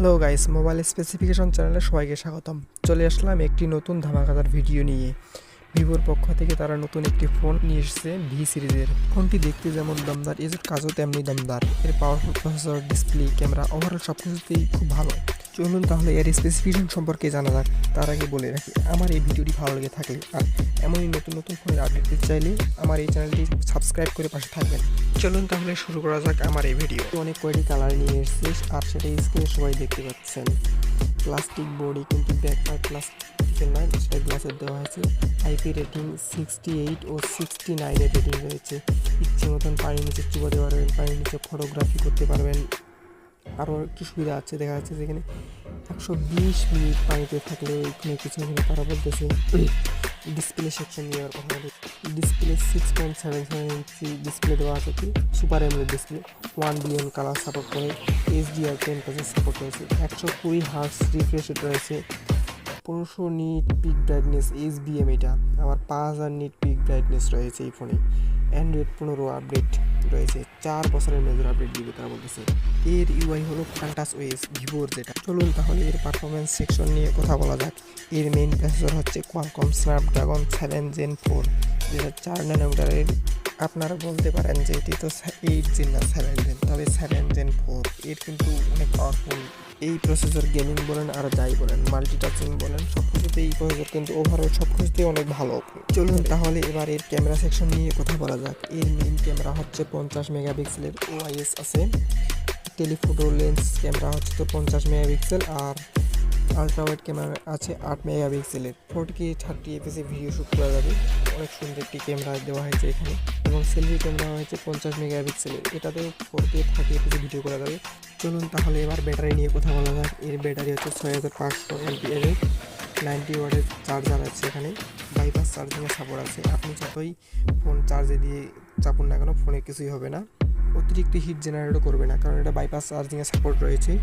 Hello guys mobile specification চ্যানেলে সবাইকে স্বাগতম। চলে আসলাম একটি নতুন ধামাকাদার ভিডিও নিয়ে। ভিভোর পক্ষ থেকে তারা নতুন একটি ফোন নিয়ে এসেছে ভি সিরিজের ফোনটি দেখতে যেমন দমদার, এর কাজও তেমনি দমদার। এর powerful processor display camera overall সব কিছুতেই খুব ভালো। চলুন তাহলে এর স্পেসিফিকেশন সম্পর্কে জানা যাক। তার আগে বলে রাখি, আমার এই ভিডিওটি ভালো লেগে থাকলে আর এমনই নতুন নতুন ফোনের আপডেট পেতে চাইলে আমার এই চ্যানেলটি সাবস্ক্রাইব করে পাশে থাকবেন। চলুন তাহলে শুরু করা যাক আমার এই ভিডিও অনেক কয়টি কালার নিয়ে এসেছে, আর সেটা স্ক্রিনে সবাই দেখতে পাচ্ছেন। প্লাস্টিক বডি কিন্তু ব্যাকটা প্লাস্টিকের নয় সেটা গ্লাসের দেওয়া হয়েছে। আইপি রেটিং সিক্সটি এইট ও সিক্সটি নাইনের রেটিং রয়েছে। ইচ্ছে মতন পানির নিচে চুবা দিতে পারবেন পানির নিচে ফটোগ্রাফি করতে পারবেন। আরও কি সুবিধা আছে, দেখা যাচ্ছে যেখানে একশো বিশ মিনিট পানিতে থাকলে ওইখানে কিছু এখানে তারা বলতেছে ডিসপ্লে সেকশন নেওয়ার কথা বলে display six point seven seven ইঞ্চি ডিসপ্লে দেওয়া আছে, কি? Super AMOLED display one billion colour support করে এইচডিআর টেন পার্সেন্ট সাপোর্ট রয়েছে, একশো কুড়ি হার্স রিফ্রেশ রয়েছে পনেরোশো nits peak brightness H B M এটা। আবার পাঁচ হাজার নিট পিক ব্রাইটনেস রয়েছে এই ফোনে অ্যান্ড্রয়েড পনেরো আপডেট রয়েছে। চার বছরের মেজর আপডেট দিবে তারা বলতেছে এর ইউআই হলো ফান্টাস ওয়েস ভিভোর যেটা। চলুন তাহলে এর পারফরমেন্স সেকশন নিয়ে কথা বলা যাক। এর মেইন প্রসেসর হচ্ছে Qualcomm Snapdragon seven gen four যেটা চার ন্যানোমিটারের আপনারা বলতে পারেন যে এটি তো এইট জেন না সেভেন জেন তবে সেভেন জেন ফোর এর কিন্তু অনেক পাওয়ারফুল এই প্রসেসর গেমিং বলেন আর যাই বলেন মাল্টিটাচিং বলেন সব কিছুতেই এই প্রসেসর কিন্তু ওভারঅল সব কিছুতেই অনেক ভালো। চলুন তাহলে এবার এর ক্যামেরা সেকশন নিয়ে কথা বলা যাক। এর মেইন ক্যামেরা হচ্ছে পঞ্চাশ মেগাপিক্সেলের ওআইএস আছে। টেলিফোটো লেন্স ক্যামেরা হচ্ছে তো পঞ্চাশ মেগাপিক্সেল আর আলট্রা ওয়াইড ক্যামেরা আছে আট মেগাপিক্সেলের। ফোরটি কে থার্টি এফএসে ভিডিও শ্যুট করা যাবে। অনেক সুন্দর একটি ক্যামেরা দেওয়া হয়েছে এখানে। এবং সেলফি ক্যামেরা হয়েছে পঞ্চাশ মেগা মেগাপিক্সেলের। এটাতেও ফোর কে থার্টি এফএসে ভিডিও করা যাবে। চলুন তাহলে এবার ব্যাটারি নিয়ে কথা বলা যাক। এর ব্যাটারি হচ্ছে ছয় হাজার পাঁচশো এমপিএর নাইনটি ওয়াটের চার্জার আছে এখানে। বাইপাস চার্জিংয়ের সাপোর্ট আছে। আপনি যতই ফোন চার্জে দিয়ে চাপুন না কেন ফোনে কিছুই হবে না। অতিরিক্ত হিট জেনারেটও করবে না। কারণ এটা বাইপাস চার্জিংয়ের সাপোর্ট রয়েছে।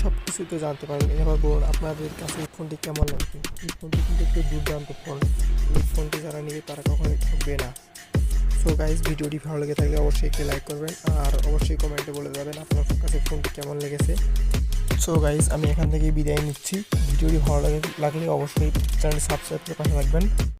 সব কিছুই তো জানতে পারবেন এবার বলুন আপনাদের কাছে এই ফোনটি কেমন লাগবে এই ফোনটি কিন্তু একটু দুর্দান্ত ফোন। এই ফোনটি যারা নেবে তারা কখনোই থাকবে না। সো গাইজ ভিডিওটি ভালো লেগে থাকলে অবশ্যই একটি লাইক করবেন আর অবশ্যই কমেন্টে বলে যাবেন আপনার কাছে ফোনটি কেমন লেগেছে। সো গাইজ আমি এখান থেকে বিদায় নিচ্ছি। ভিডিওটি ভালো লাগে লাগলে অবশ্যই চ্যানেলটি সাবস্ক্রাইব করে পাশে রাখবেন